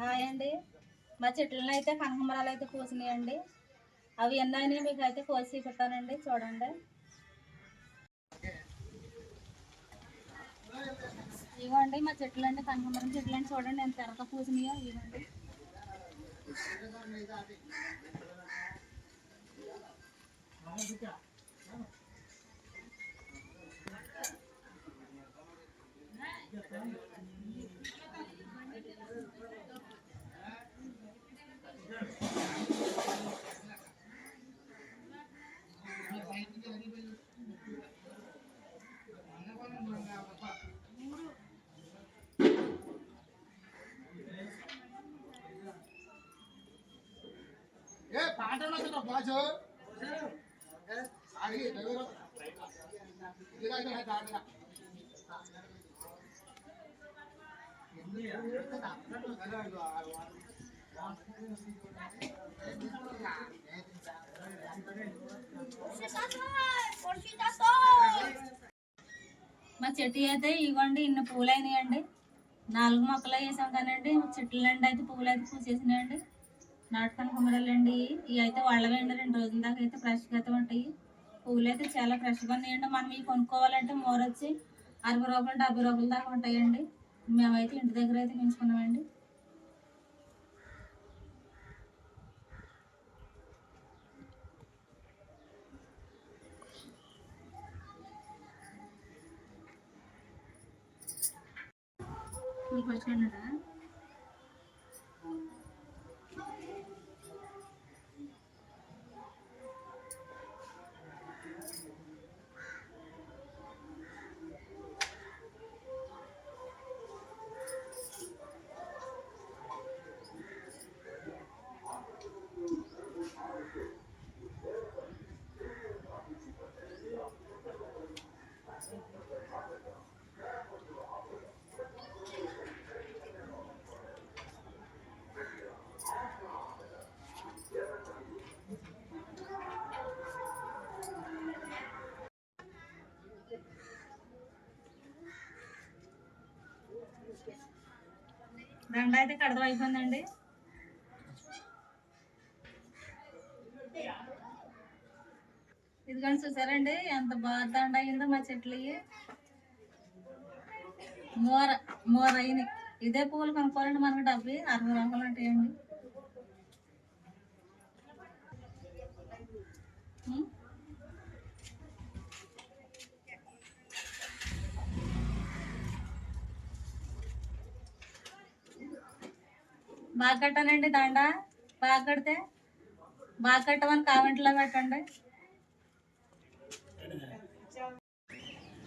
Hi అండి మా చెట్లను అయితే కనకమరాలు అయితే పూసినాయండి. అవి ఎన్నైనా మీకు అయితే కోసి పెట్టానండి చూడండి. ఇవ్వండి మా చెట్లు అండి కనకమరం చెట్లు అండి చూడండి. ఎంత ఎరక పూసినాయో ఇవ్వండి. మా చెట్టు అయితే ఇవ్వండి ఇన్ని పూలైనాయండి. నాలుగు మొక్కలు వేసాం కానండి చెట్లు అయితే పువ్వులు అయితే పూసేసినాయండి. నాటుకొని కనకమరాలండి ఇవి అయితే వాళ్ళవేండి రెండు రోజుల దాకా అయితే ఫ్రెష్గా అయితే ఉంటాయి. పువ్వులు అయితే చాలా ఫ్రెష్గా ఉన్నాయండి. మనం ఇవి కొనుక్కోవాలంటే మోర వచ్చి అరవై రూపాయలు డెబ్బై రూపాయల దాకా ఉంటాయండి. మేమైతే ఇంటి దగ్గర అయితే పెంచుకున్నామండి మీకు దండ అయితే కడతం అయిపోయిందండి. ఇదిగోండి చూసారండి ఎంత బాగా దండ అయిందో మా చెట్లు మోర మోర అయినాయి. ఇదే పువ్వులు కొనుక్కోవాలండి మనకి డబ్బి అరవై రంగులు ఉంటాయండి బాగా కట్టానండి దండ. బాగా కడితే బాగా కట్టమని కామెంట్లో పెట్టండి.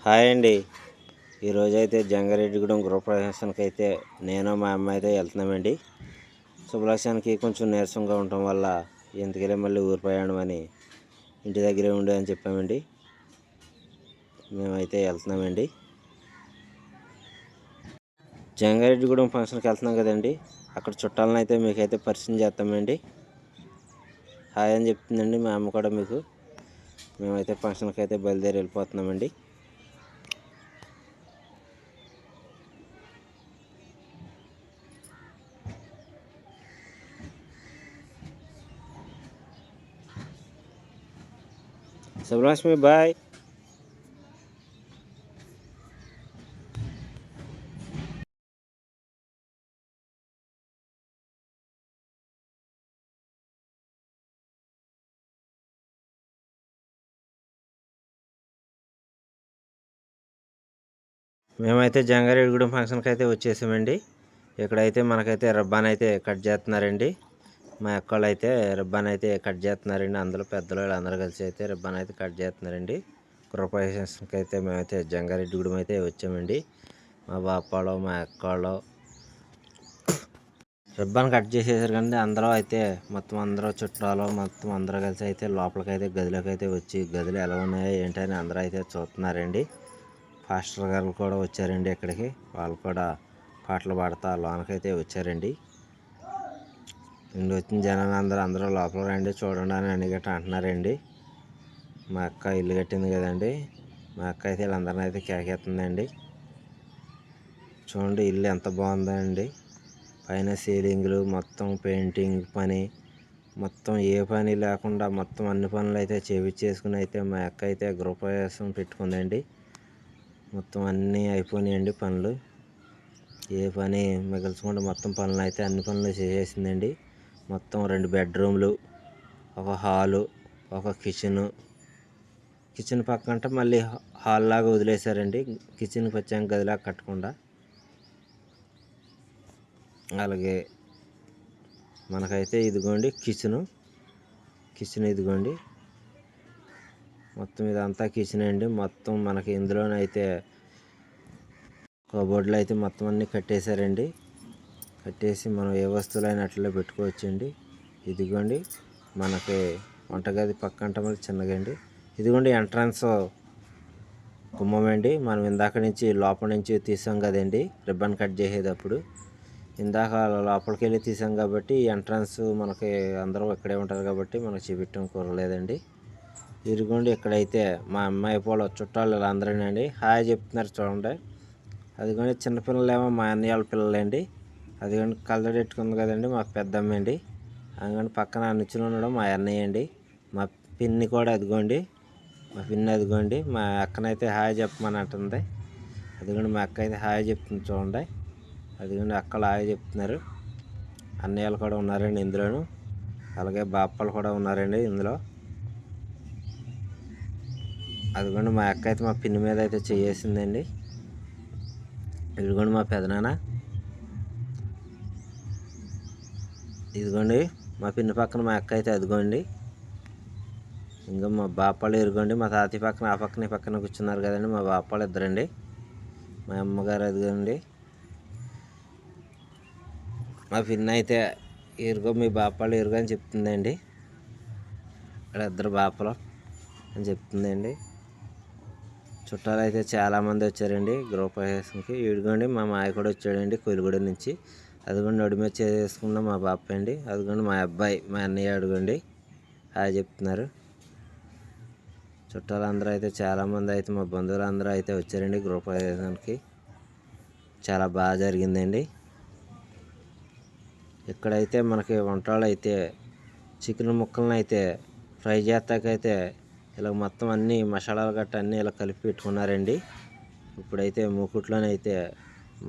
హాయ్ అండి. ఈరోజు అయితే జంగారెడ్డిగూడెం గృహప్రవేశానికి అయితే నేను మా అమ్మ అయితే వెళ్తున్నామండి. శుభలక్ష్యానికి కొంచెం నీరసంగా ఉండటం వల్ల ఎందుకెళ్ళి మళ్ళీ ఊరు ప్రయాణం అని ఇంటి దగ్గరే ఉండే అని చెప్పామండి. మేమైతే వెళ్తున్నామండి. జంగారెడ్డిగూడెం ఫంక్షన్కి వెళ్తున్నాం కదండి. అక్కడ చుట్టాలను అయితే మీకైతే పరిచయం చేస్తామండి. హాయ్ అని చెప్తుందండి మా అమ్మ కూడా మీకు. మేమైతే ఫంక్షన్కి అయితే బయలుదేరి వెళ్ళిపోతున్నామండి. శుభలక్ష్మి బాయ్. మేమైతే జంగారెడ్డిగూడెం ఫంక్షన్కి అయితే వచ్చేసామండి. ఇక్కడైతే మనకైతే రబ్బాన్ అయితే కట్ చేస్తున్నారండి. మా అక్కలు అయితే రిబ్బాన్ అయితే కట్ చేస్తున్నారండి. అందులో పెద్దలు అందరూ కలిసి అయితే రిబ్బాన్ అయితే కట్ చేస్తున్నారండి. కృపేషన్స్కి అయితే మేమైతే జంగారెడ్డిగూడెం అయితే వచ్చామండి. మా బాపాలో మా అక్కలో రిబ్బన్ కట్ చేసేసారు కానీ అందరూ అయితే మొత్తం అందరూ చుట్టాలు మొత్తం అందరూ కలిసి అయితే లోపలికి అయితే గదిలోకి అయితే వచ్చి గదులు ఎలా ఉన్నాయో ఏంటని అందరూ అయితే చూస్తున్నారండి. పాస్టర్ గారు కూడా వచ్చారండి ఇక్కడికి. వాళ్ళు కూడా పాటలు పాడుతా లోనకైతే వచ్చారండి. ఇంటి వచ్చిన జనాలు అందరూ అందరూ లోపల రండి చూడండి అని అని అంటున్నారండి. మా అక్క ఇల్లు కట్టింది కదండి. మా అక్క అయితే వీళ్ళందరినీ అయితే కేకేస్తుందండి. చూడండి ఇల్లు ఎంత బాగుందండి. పైన సీలింగ్లు మొత్తం పెయింటింగ్ పని మొత్తం ఏ పని లేకుండా మొత్తం అన్ని పనులు అయితే చేపించేసుకుని అయితే మా అక్క అయితే గృహప్రవేశం పెట్టుకుందండి. మొత్తం అన్నీ అయిపోయినాయండి పనులు. ఏ పని మిగల్చకుండా మొత్తం పనులు అయితే అన్ని పనులు చేసేసిందండి. మొత్తం రెండు బెడ్రూమ్లు ఒక హాలు ఒక కిచెను. కిచెన్ పక్కంటే మళ్ళీ హాల్ లాగా వదిలేశారండి. కిచెన్కి వచ్చాక గదిలాగా కట్టకుండా. అలాగే మనకైతే ఇదిగోండి కిచెను. కిచెన్ ఇదిగోండి. మొత్తం ఇదంతా కిచెన్ అండి మొత్తం మనకి ఇందులోనైతే కబోర్డ్లు అయితే మొత్తం అన్నీ కట్టేశారండి. కట్టేసి మనం ఏ వస్తువులైనా అట్లా పెట్టుకోవచ్చండి. ఇదిగోండి మనకి వంటగది పక్కంట మళ్ళీ చిన్నగండి ఇదిగోండి ఎంట్రన్స్ గుమ్మం అండి. మనం ఇందాక నుంచి లోపల నుంచి తీసాం కదండి రిబ్బన్ కట్ చేసేటప్పుడు. ఇందాక లోపలికి వెళ్ళి తీసాం కాబట్టి ఎంట్రన్స్ మనకి అందరూ ఇక్కడే ఉంటారు కాబట్టి మనకు చూపించడం కుదరలేదండి. ఇదిగోండి ఇక్కడైతే మా అమ్మాయి వాళ్ళ చుట్టాలు వీళ్ళందరేనండి హాయ్ చెప్తున్నారు చూడండి. అదిగోండి చిన్నపిల్లలేమో మా అన్నయ్య వాళ్ళ పిల్లలండి. అదిగోండి కళ్ళడెట్టుకుంది కదండి మా పెద్దమ్మ అండి అందుకని పక్కన నిచ్చుని ఉండడం మా అన్నయ్య అండి మా పిన్ని కూడా అదిగోండి. మా పిన్ని అదిగోండి. మా అక్కనైతే హాయ్ చెప్పమని అంటుంది. అదిగోండి మా అక్క అయితే హాయ్ చెప్తుంది చూడండి. అదిగోండి అక్కలు హాయ్ చెప్తున్నారు. అన్నయ్యలు కూడా ఉన్నారండి ఇందులోను. అలాగే బాప్పలు కూడా ఉన్నారండి ఇందులో. అదిగోండి మా అక్క అయితే మా పిన్ని మీద అయితే చేసిందండి ఇదిగోండి మా పెదనాన్న. ఇదిగోండి మా పిన్ని పక్కన మా అక్క అయితే అదిగోండి. ఇంకా మా బాపాలు ఎరుగోండి మా తాతయ్య పక్కన ఆ పక్కన ఈ పక్కన కూర్చున్నారు కదండి మా బాపాలు ఇద్దరండి. మా అమ్మగారు అదిగోండి. మా పిన్ని అయితే ఇరుగో మీ బాపాలు ఇరుగో అని చెప్తుందండి. ఇక్కడ ఇద్దరు బాపలు అని చెప్తుందండి. చుట్టాలు అయితే చాలామంది వచ్చారండి. గృహప్రవేశంకి ఇదిగోండి మా మాయ కూడా వచ్చాడండి కొలిగూడ నుంచి. అదిగోండి నడుమ చేసుకున్న మా బాప అండి అదిగోండి మా అబ్బాయి మా అన్నయ్య అడుగండి. హాయ్ చెప్తున్నారు. చుట్టాలు అందరూ అయితే చాలామంది అయితే మా బంధువులు అందరూ అయితే వచ్చారండి గృహప్రవేశానికి చాలా బాగా జరిగిందండి. ఇక్కడైతే మనకి వంటలు అయితే చికెన్ ముక్కలను అయితే ఫ్రై చేస్తాకైతే ఇలా మొత్తం అన్నీ మసాలాలు గట్ట అన్నీ ఇలా కలిపి పెట్టుకున్నారండి. ఇప్పుడైతే మూకుట్లోనైతే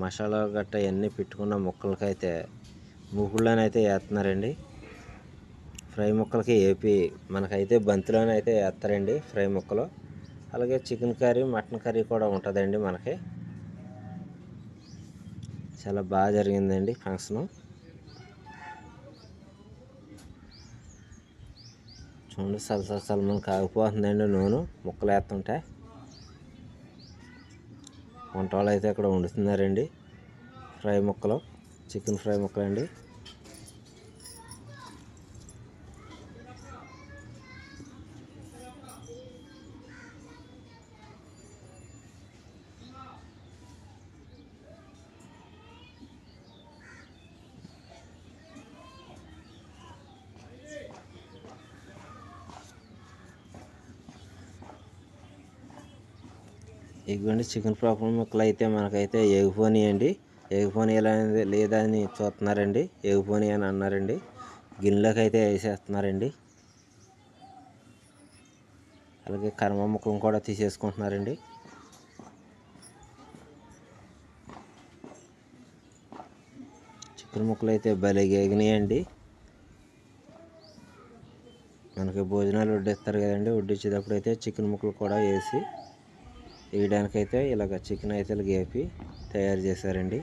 మసాలా గట్ట ఇవన్నీ పెట్టుకున్న ముక్కలకైతే మూకుడులోనైతే వేస్తున్నారండి. ఫ్రై ముక్కలకి ఏపి మనకైతే బంతిలోనే అయితే వేస్తారండి ఫ్రై ముక్కలు. అలాగే చికెన్ కర్రీ మటన్ కర్రీ కూడా ఉంటుందండి మనకి. చాలా బాగా జరిగిందండి ఫంక్షను. చూడండి సలసల సలమని కాగిపోతుందండి నూనె. ముక్కలు వేస్తుంటే వంట వాళ్ళు అయితే ఇక్కడ వండుతున్నారండి. ఫ్రై ముక్కలు చికెన్ ఫ్రై ముక్కలు అండి చికెన్ ప్రాపర్ ముక్కలు అయితే మనకైతే ఎగిపోనియండి. ఎగిపోని అనేది లేదా అని చూస్తున్నారండి. ఎగిపోని అని అన్నారండి. గిన్నెలోకి అయితే వేసేస్తున్నారండి. అలాగే కర్మ ముక్కలను కూడా తీసేసుకుంటున్నారండి. చికెన్ ముక్కలు అయితే భలే ఎగినాయండి. మనకి భోజనాలు వడ్డిస్తారు కదండి. వడ్డించేటప్పుడు అయితే చికెన్ ముక్కలు కూడా వేసి వేయడానికైతే ఇలాగ చికెన్ అయితే గేపి వేపి తయారు చేశారండి.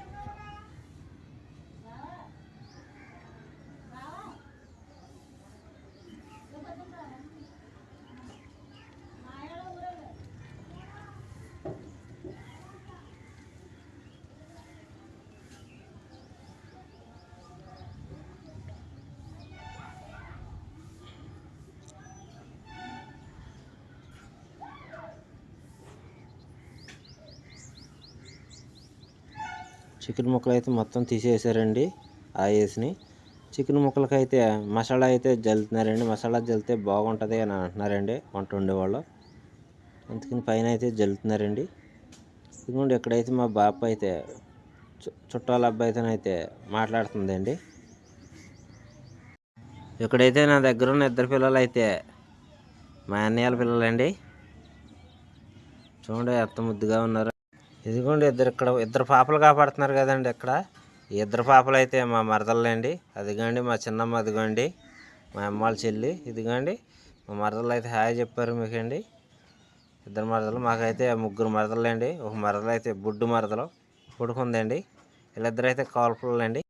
చికెన్ ముక్కలు అయితే మొత్తం తీసేసారండి ఆ వేసిని చికెన్ అయితే మసాలా అయితే జల్లుతున్నారండి. మసాలా జల్లితే బాగుంటుంది అని అంటున్నారండి వంట వండేవాళ్ళు. అందుకని పైన అయితే జల్లుతున్నారండి. ఇదిగోండి ఎక్కడైతే మా బాప అయితే చు- చుట్టాల అబ్బాయితోనైతే మాట్లాడుతుందండి. ఇక్కడైతే నా దగ్గర ఉన్న ఇద్దరు పిల్లలు అయితే మా అన్నయ్యల పిల్లలండి. చూడండి ఎంత ముద్దుగా ఉన్నారు. ఇదిగోండి ఇద్దరు ఇక్కడ ఇద్దరు పాపలు కాపాడుతున్నారు కదండి ఇక్కడ. ఇద్దరు పాపలు అయితే మా మరదలండి అదిగోండి మా చిన్నమ్మ అదిగోండి మా అమ్మాళ్ళ చెల్లి. ఇదిగోండి మా మరదలు అయితే హాయ్ చెప్పారు మీకండి. ఇద్దరు మరదలు మాకైతే ముగ్గురు మరదలు అండి ఒక మరదలు అయితే బుడ్డు మరదలు పుడుకుందండి వీళ్ళిద్దరైతే అయితే అండి